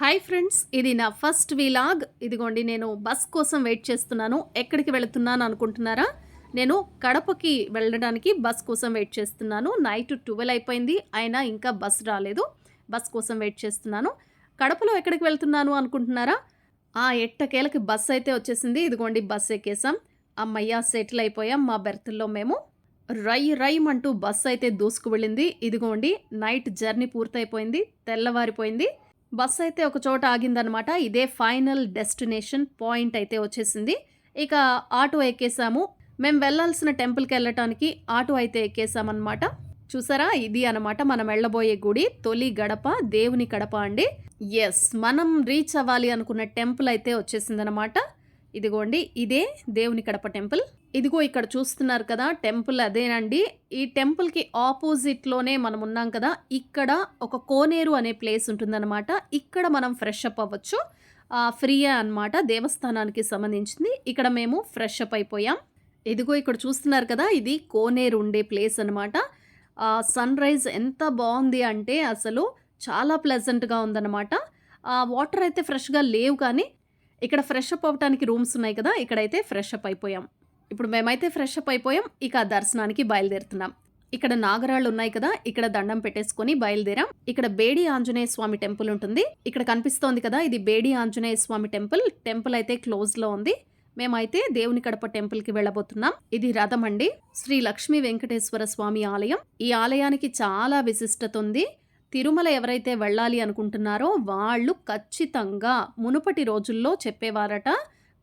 Hi friends ఇది నా first vlog ఇదిగోండి నేను బస్ కోసం వెయిట్ చేస్తున్నాను. ఎక్కడికి వెళుతున్నాను అనుకుంటున్నారా? నేను కడపకి వెళ్ళడానికి బస్ కోసం వెయిట్ చేస్తున్నాను. నైట్ ట్వెల్వ్ అయిపోయింది అయినా ఇంకా బస్ రాలేదు. బస్ కోసం వెయిట్ చేస్తున్నాను. కడపలో ఎక్కడికి వెళ్తున్నాను అనుకుంటున్నారా? ఆ ఎట్టకేలకి బస్ అయితే వచ్చేసింది. ఇదిగోండి బస్ ఎక్కేసాం. అమ్మయ్య సెటిల్ అయిపోయాం మా బెర్త్లో మేము. రై రైమ్ అంటూ బస్ అయితే దూసుకు వెళ్ళింది ఇదిగోండి నైట్ జర్నీ పూర్తయిపోయింది తెల్లవారిపోయింది. బస్ అయితే ఒక చోట ఆగిందనమాట ఇదే ఫైనల్ డెస్టినేషన్ పాయింట్ అయితే వచ్చేసింది. ఇక ఆటో ఎక్కేసాము. మేము వెళ్ళాల్సిన టెంపుల్కి వెళ్ళటానికి ఆటో అయితే ఎక్కేసామన్నమాట. చూసారా? ఇది అనమాట మనం వెళ్ళబోయే గుడి. తొలి గడప దేవుని గడప అండి. ఎస్ మనం రీచ్ అవ్వాలి అనుకున్న టెంపుల్ అయితే వచ్చేసిందనమాట ఇదిగోండి ఇదే దేవుని కడప టెంపుల్. ఇదిగో ఇక్కడ చూస్తున్నారు కదా టెంపుల్ అదేనండి. ఈ టెంపుల్కి ఆపోజిట్లోనే మనం ఉన్నాం కదా ఇక్కడ ఒక కోనేరు అనే ప్లేస్ ఉంటుందన్నమాట. ఇక్కడ మనం ఫ్రెష్ అప్ అవ్వచ్చు. ఫ్రీయే అన్నమాట దేవస్థానానికి సంబంధించింది. ఇక్కడ మేము ఫ్రెష్ అప్ అయిపోయాం. ఇదిగో ఇక్కడ చూస్తున్నారు కదా ఇది కోనేరు ఉండే ప్లేస్ అనమాట సన్ రైజ్ ఎంత బాగుంది అంటే అసలు చాలా ప్లెజెంట్గా ఉందన్నమాట. వాటర్ అయితే ఫ్రెష్గా లేవు కానీ ఇక్కడ ఫ్రెష్ అప్ అవ్వడానికి రూమ్స్ ఉన్నాయి కదా ఇక్కడైతే ఫ్రెష్ అప్ అయిపోయాం. ఇప్పుడు మేమైతే ఫ్రెష్ అప్ అయిపోయాం ఇక దర్శనానికి బయలుదేరుతున్నాం. ఇక్కడ నాగరాళ్ళు ఉన్నాయి కదా ఇక్కడ దండం పెట్టేసుకొని బయలుదేరాం. ఇక్కడ బేడి ఆంజనేయ స్వామి టెంపుల్ ఉంటుంది. ఇక్కడ కనిపిస్తోంది కదా ఇది బేడి ఆంజనేయ స్వామి టెంపుల్. టెంపుల్ అయితే క్లోజ్లో ఉంది. మేమైతే దేవుని కడప టెంపుల్కి వెళ్ళబోతున్నాం. ఇది రథం అండి శ్రీ లక్ష్మీ వెంకటేశ్వర స్వామి ఆలయం. ఈ ఆలయానికి చాలా విశిష్టత ఉంది. తిరుమల ఎవరైతే వెళ్ళాలి అనుకుంటున్నారో వాళ్ళు ఖచ్చితంగా మునుపటి రోజుల్లో చెప్పేవారట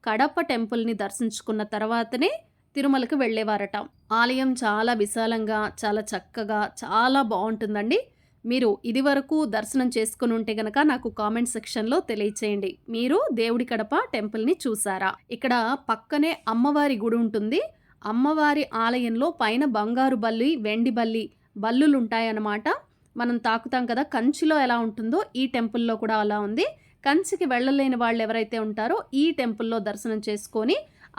కడప టెంపుల్ని దర్శించుకున్న తర్వాతనే తిరుమలకు వెళ్ళేవారట. ఆలయం చాలా విశాలంగా చాలా చక్కగా చాలా బాగుంటుందండి. మీరు ఇదివరకు దర్శనం చేసుకుని ఉంటే గనక నాకు కామెంట్ సెక్షన్లో తెలియచేయండి. మీరు దేవుడి కడప టెంపుల్ని చూసారా? ఇక్కడ పక్కనే అమ్మవారి గుడి ఉంటుంది. అమ్మవారి ఆలయంలో పైన బంగారు బల్లి వెండి బల్లి బల్లులుంటాయన్నమాట మనం తాకుతాం కదా కంచిలో ఎలా ఉంటుందో ఈ టెంపుల్లో కూడా అలా ఉంది. కంచికి వెళ్ళలేని వాళ్ళు ఎవరైతే ఉంటారో ఈ టెంపుల్లో దర్శనం చేసుకొని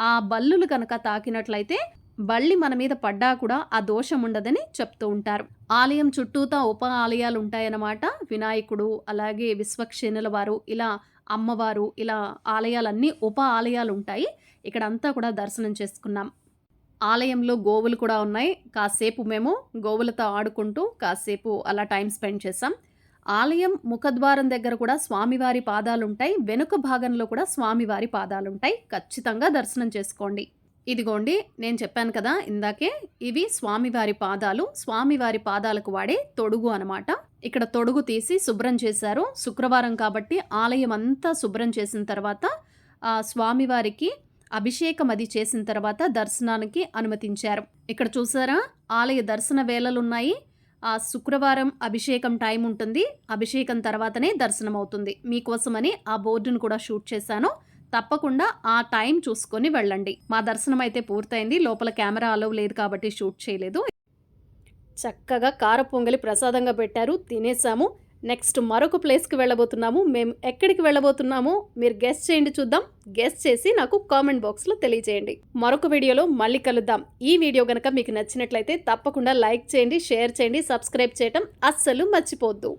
ఆ బల్లులు కనుక తాకినట్లయితే బళ్ళి మన మీద పడ్డా కూడా ఆ దోషం ఉండదని చెప్తూ ఉంటారు. ఆలయం చుట్టూతా ఉప ఆలయాలు ఉంటాయన్నమాట. వినాయకుడు అలాగే విశ్వక్షేణుల వారు ఇలా అమ్మవారు ఇలా ఆలయాలన్నీ ఉప ఆలయాలు ఉంటాయి. ఇక్కడంతా కూడా దర్శనం చేసుకున్నాం. ఆలయంలో గోవులు కూడా ఉన్నాయి. కాసేపు మేము గోవులతో ఆడుకుంటూ కాసేపు అలా టైం స్పెండ్ చేసాం ఆలయం ముఖద్వారం దగ్గర కూడా స్వామివారి పాదాలుంటాయి. వెనుక భాగంలో కూడా స్వామివారి పాదాలుంటాయి. ఖచ్చితంగా దర్శనం చేసుకోండి. ఇదిగోండి నేను చెప్పాను కదా ఇందాకే ఇవి స్వామివారి పాదాలు. స్వామివారి పాదాలకు వాడే తొడుగు అనమాట ఇక్కడ తొడుగు తీసి శుభ్రం చేశారు. శుక్రవారం కాబట్టి ఆలయం అంతా శుభ్రం చేసిన తర్వాత స్వామివారికి అభిషేకం అది చేసిన తర్వాత దర్శనానికి అనుమతించారు. ఇక్కడ చూసారా? ఆలయ దర్శన వేళలున్నాయి. ఆ శుక్రవారం అభిషేకం టైం ఉంటుంది. అభిషేకం తర్వాతనే దర్శనం అవుతుంది. మీకోసమని ఆ బోర్డును కూడా షూట్ చేశాను. తప్పకుండా ఆ టైం చూసుకొని వెళ్ళండి. మా దర్శనం అయితే పూర్తయింది. లోపల కెమెరా అలవ్ లేదు కాబట్టి షూట్ చేయలేదు. చక్కగా కార పొంగలి ప్రసాదంగా పెట్టారు. తినేసాము. నెక్స్ట్ మరొక ప్లేస్కి వెళ్ళబోతున్నాము. మేము ఎక్కడికి వెళ్ళబోతున్నామో? మీరు గెస్ట్ చేయండి చూద్దాం. గెస్ట్ చేసి నాకు కామెంట్ బాక్స్లో తెలియజేయండి. మరొక వీడియోలో మళ్ళీ కలుద్దాం. ఈ వీడియో కనుక మీకు నచ్చినట్లయితే తప్పకుండా లైక్ చేయండి షేర్ చేయండి సబ్స్క్రైబ్ చేయటం అస్సలు మర్చిపోద్దు